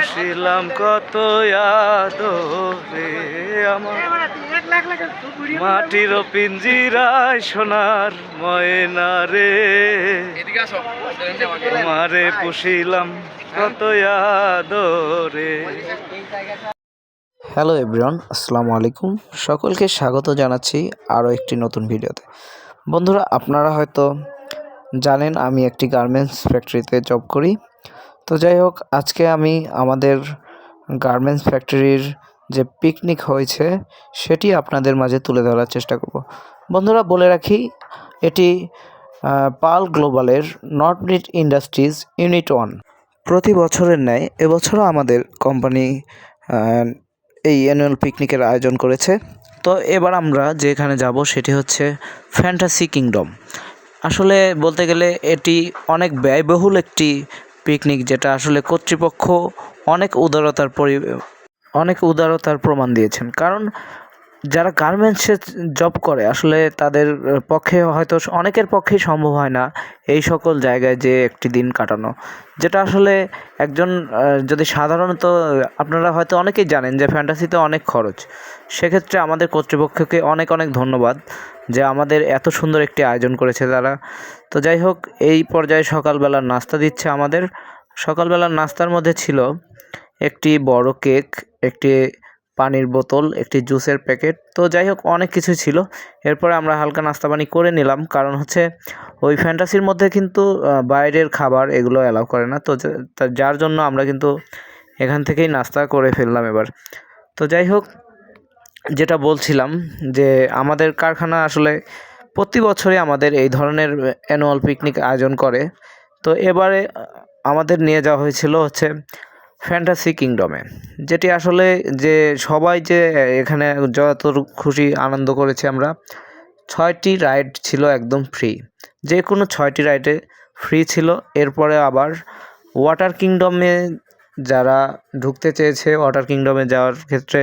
পুষিলাম কত আদরে আমার। মাটির পিঞ্জিরায় সোনার ময়না রে এদিকে আসো মারে পুষিলাম কত আদরে। হ্যালো এভরিওয়ান আসসালামু আলাইকুম। সকলকে স্বাগত জানাচ্ছি আরও একটি নতুন ভিডিওতে। বন্ধুরা আপনারা হয়তো জানেন আমি একটি গার্মেন্টস ফ্যাক্টরিতে জব করি। তো যাই হোক, আজকে আমি আমাদের গার্মেন্টস ফ্যাক্টরির যে পিকনিক হয়েছে, সেটি আপনাদের মাঝে তুলে ধরার চেষ্টা করব। বন্ধুরা, বলে রাখি, এটি Pal গ্লোবালের north knit industries unit one প্রতি বছরের ন্যায়, এবছরও আমাদের কোম্পানি এই অ্যানুয়াল পিকনিকের আয়োজন করেছে। তো এবার আমরা যেখানে যাব, সেটি হচ্ছে ফ্যান্টাসি কিংডম আসলে বলতে গেলে, এটি অনেক ব্যয়বহুল একটি পিকনিক যেটা আসলে কর্তৃপক্ষ অনেক উদারতার পরি অনেক উদারতার প্রমাণ দিয়েছেন। কারণ যারা গার্মেন্টসে জব করে, আসলে তাদের পক্ষে হয়তো অনেকের পক্ষেই সম্ভব হয় না এই সকল জায়গায় যে একটি দিন কাটানো। যেটা আসলে একজন যদি সাধারণত, আপনারা হয়তো অনেকেই জানেন যে ফ্যান্টাসিতে অনেক খরচ। সেক্ষেত্রে আমাদের কর্তৃপক্ষকে অনেক অনেক ধন্যবাদ যে আমাদের এত সুন্দর একটি আয়োজন করেছে তারা। তো যাই হোক, এই পর্যায়ে সকালবেলার নাস্তা দিচ্ছে আমাদের। সকালবেলার নাস্তার মধ্যে ছিল একটি বড় কেক, একটি পানির বোতল, একটি জুসের প্যাকেট। তো যাই হোক, অনেক কিছু ছিল। এরপরে আমরা হালকা নাস্তা পানি করে নিলাম। কারণ হচ্ছে, ওই ফ্যান্টাসির মধ্যে কিন্তু বাইরের খাবার এগুলো অ্যালাউ করে না। তো যার জন্য আমরা কিন্তু এখান থেকেই নাস্তা করে ফেললাম এবার। তো যাই হোক, যেটা বলছিলাম যে, আমাদের কারখানা আসলে প্রতি বছরই আমাদের এই ধরনের অ্যানুয়াল পিকনিক আয়োজন করে। তো এবারে আমাদের নিয়ে যাওয়া হয়েছিল হচ্ছে ফ্যান্টাসি কিংডমে যেটি আসলে যে সবাই যে এখানে যত খুশি আনন্দ করেছি আমরা, ছয়টি রাইড ছিল একদম ফ্রি যে কোনো ছয়টি রাইডে ফ্রি ছিল। এরপরে আবার ওয়াটার কিংডমে যারা ঢুকতে চেয়েছে ওয়াটার কিংডমে যাওয়ার ক্ষেত্রে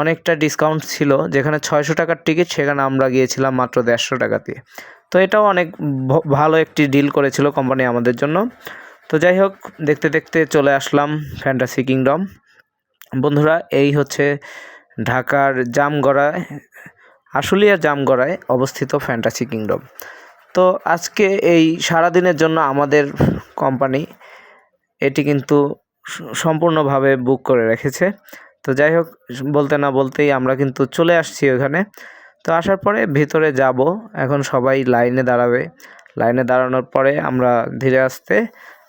অনেকটা ডিসকাউন্ট ছিল। যেখানে ছয়শো টাকার টিকিট সেখানে আমরা গিয়েছিলাম মাত্র দেড়শো টাকা দিয়ে তো এটাও অনেক ভালো একটি ডিল করেছিল কোম্পানি আমাদের জন্য। তো যাই হোক, দেখতে দেখতে চলে আসলাম ফ্যান্টাসি কিংডম বন্ধুরা, এই হচ্ছে ঢাকার জামগড়ায়, আশুলিয়ার জামগড়ায় অবস্থিত ফ্যান্টাসি কিংডম তো আজকে এই সারাদিনের জন্য আমাদের কোম্পানি এটি কিন্তু সম্পূর্ণভাবে বুক করে রেখেছে। তো যাই হোক, বলতে না বলতেই আমরা কিন্তু চলে আসছি ওখানে। তো আসার পরে ভিতরে যাব। এখন সবাই লাইনে দাঁড়াবে। লাইনে দাঁড়ানোর পরে আমরা ধীরে আস্তে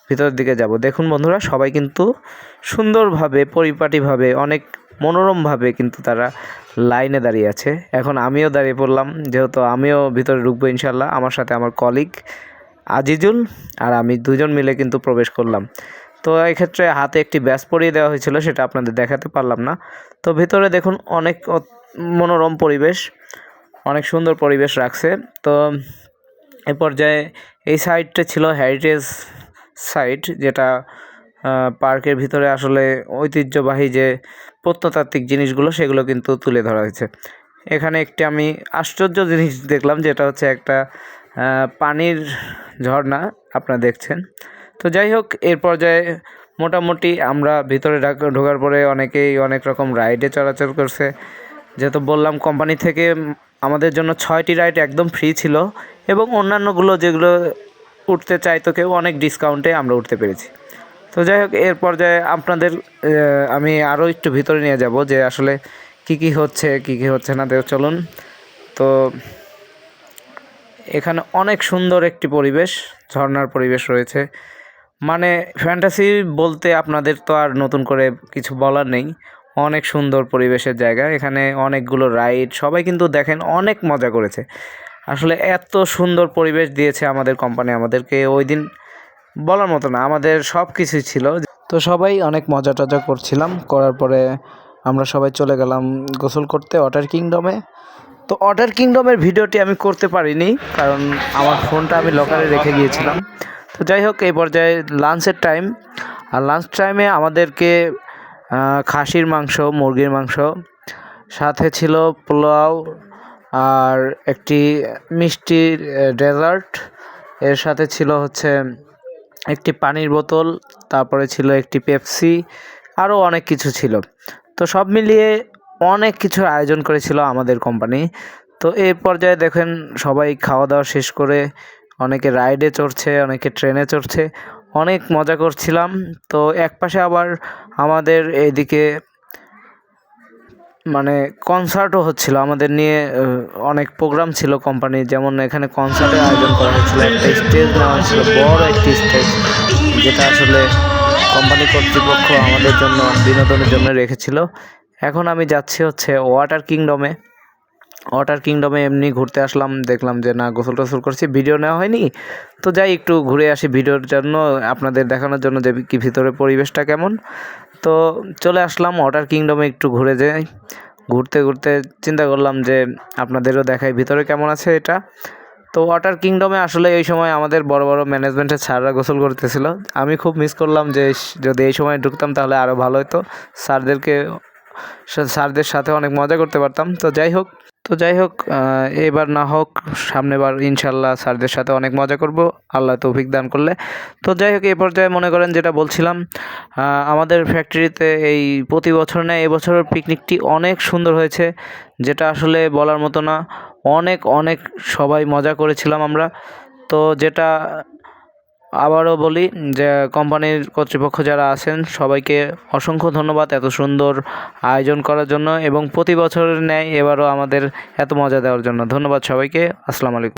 ভিতরের দিকে যাব। দেখুন বন্ধুরা, সবাই কিন্তু সুন্দরভাবে, পরিপাটিভাবে, অনেক মনোরমভাবে কিন্তু তারা লাইনে দাঁড়িয়ে আছে। এখন আমিও দাঁড়িয়ে পড়লাম, যেহেতু আমিও ভিতরে ঢুকবো ইনশাল্লাহ আমার সাথে আমার কলিগ আজিজুল আর আমি দুজন মিলে কিন্তু প্রবেশ করলাম। তো এক্ষেত্রে হাতে একটি ব্যাস পরিয়ে দেওয়া হয়েছিল, সেটা আপনাদের দেখাতে পারলাম না। তো ভিতরে দেখুন, অনেক মনোরম পরিবেশ, অনেক সুন্দর পরিবেশ রাখছে। তো এ পর্যায়ে এই সাইডটা ছিল হেরিটেজ সাইট যেটা পার্কের ভিতরে আসলে ঐতিহ্যবাহী যে প্রত্নতাত্ত্বিক জিনিসগুলো, সেগুলো কিন্তু তুলে ধরা হয়েছে। এখানে একটি আমি আশ্চর্য জিনিস দেখলাম, যেটা হচ্ছে একটা পানির ঝর্ণা, আপনারা দেখছেন। তো যাই হোক, এর পর্যায়ে মোটামুটি আমরা ভিতরে ঢাকা- ঢোকার পরে অনেকেই অনেক রকম রাইডে চলাচল করছে। যেহেতু বললাম, কোম্পানি থেকে আমাদের জন্য ছয়টি রাইড একদম ফ্রি ছিল এবং অন্যান্যগুলো যেগুলো উঠতে চাইতো কেউ, অনেক ডিসকাউন্টে আমরা উঠতে পেরেছি। তো যাই হোক, এর পর্যায়ে আপনাদের আমি আরও একটু ভিতরে নিয়ে যাব যে আসলে কি কি হচ্ছে, কি কি হচ্ছে না। তো চলুন। তো এখানে অনেক সুন্দর একটি পরিবেশ, ঝর্ণার পরিবেশ রয়েছে। মানে ফ্যান্টাসি বলতে আপনাদের তো আর নতুন করে কিছু বলার নেই। অনেক সুন্দর পরিবেশের জায়গা, এখানে অনেকগুলো রাইড সবাই কিন্তু দেখেন অনেক মজা করেছে। আসলে এত সুন্দর পরিবেশ দিয়েছে আমাদের কোম্পানি আমাদেরকে ওই দিন বলার মতো না, আমাদের সব কিছুই ছিল। তো সবাই অনেক মজা টজা করছিলাম, করার পরে আমরা সবাই চলে গেলাম গোসল করতে ওয়াটার কিংডমে তো ওয়াটার কিংডমের ভিডিওটি আমি করতে পারিনি, কারণ আমার ফোনটা আমি লকারে রেখে গিয়েছিলাম। তো যাই হোক, এই পর্যায়ে লাঞ্চের টাইম আর লাঞ্চ টাইমে আমাদেরকে খাসির মাংস, মুরগির মাংস, সাথে ছিল পোলাও আর একটি মিষ্টি ডেজার্ট। এর সাথে ছিল হচ্ছে একটি পানির বোতল, তারপরে ছিল একটি পেপসি আরও অনেক কিছু ছিল। তো সব মিলিয়ে অনেক কিছুর আয়োজন করেছিল আমাদের কোম্পানি। তো এই পর্যায়ে দেখেন সবাই খাওয়া দাওয়া শেষ করে অনেকে রাইডে চড়ছে, অনেকে ট্রেনে চড়ছে। অনেক মজা করছিলাম। তো এক পাশে আবার আমাদের এইদিকে মানে কনসার্টও হচ্ছিল। আমাদের নিয়ে অনেক প্রোগ্রাম ছিল কোম্পানির যেমন এখানে কনসার্টের আয়োজন করা হয়েছিল। একটা স্টেজ নেওয়া হয়েছিল, বড় একটি স্টেজ যেটা আসলে কোম্পানি কর্তৃপক্ষ আমাদের জন্য বিনোদনের জন্য রেখেছিল। এখন আমি যাচ্ছি হচ্ছে ওয়াটার কিংডমে ওয়াটার কিংডমে এমনি ঘুরতে আসলাম, দেখলাম যে না, গোসল টোসল করছি ভিডিও নেওয়া হয়নি। তো যাই, একটু ঘুরে আসি ভিডিওর জন্য, আপনাদের দেখানোর জন্য যে কি ভিতরে পরিবেশটা কেমন। তো চলে আসলাম ওয়াটার কিংডমে একটু ঘুরে যাই। ঘুরতে ঘুরতে চিন্তা করলাম যে আপনাদেরও দেখাই ভিতরে কেমন আছে এটা। তো ওয়াটার কিংডমে আসলে এই সময় আমাদের বড় বড় ম্যানেজমেন্টের স্যাররা গোসল করতেছিল। আমি খুব মিস করলাম যে যদি এই সময় ঢুকতাম তাহলে আরও ভালো হতো স্যারদেরকে, স্যারদের সাথে অনেক মজা করতে পারতাম। তো যাই হোক তো যাই হোক এবার না হোক, সামনেবার ইনশাল্লাহ স্যারদের সাথে অনেক মজা করব। আল্লাহ তৌফিক দান করলে। তো যাই হোক, এই পর্যায়ে মনে করেন যেটা বলছিলাম আমাদের ফ্যাক্টরিতে এই প্রতি বছর নেয় এবছরের পিকনিকটি অনেক সুন্দর হয়েছে, যেটা আসলে বলার মতো না। অনেক অনেক সবাই মজা করেছিলাম আমরা। তো যেটা আবারও বলি যে কোম্পানির কর্তৃপক্ষ যারা আছেন, সবাইকে অসংখ্য ধন্যবাদ এত সুন্দর আয়োজন করার জন্য এবং প্রতি বছরের ন্যায় এবারও আমাদের এত মজা দেওয়ার জন্য। ধন্যবাদ সবাইকে। আসসালামু আলাইকুম।